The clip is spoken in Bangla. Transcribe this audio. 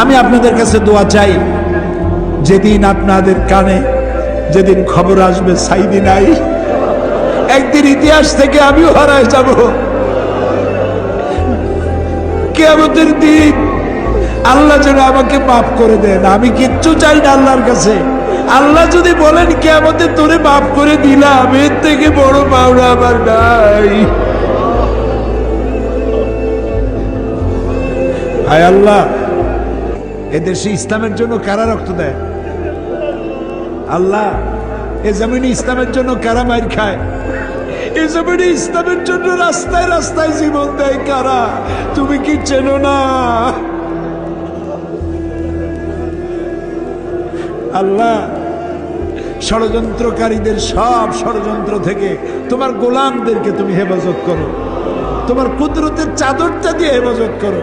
আমি আপনাদের কাছে দোয়া চাই, যেদিন আপনাদের কানে যেদিন খবর আসবে, সাইদি নাই। একদিন ইতিহাস থেকে আমিও হারায় যাব। কেমতের দিন আল্লাহ যেন আমাকে মাফ করে দেন। আমি কিচ্ছু চাই না আল্লাহর কাছে। আল্লাহ যদি বলেন কেমতে তোরে মাফ করে দিলাম, এর থেকে বড় পাওনা আমার নাই। হায় আল্লাহ এদেশে ইসলামের জন্য কারা রক্ত দেয়? আল্লাহ, এ জমিনে ইসলামের জন্য কারা মার খায়? এ জমিনে ইসলামের জন্য রাস্তায় রাস্তায় জীবন দেয় কারা? তুমি কি চেনো না? আল্লাহ, ষড়যন্ত্রকারীদের সব ষড়যন্ত্র থেকে তোমার গোলামদেরকে তুমি হেফাজত করো। তোমার কুদরতের চাদরটা দিয়ে হেফাজত করো।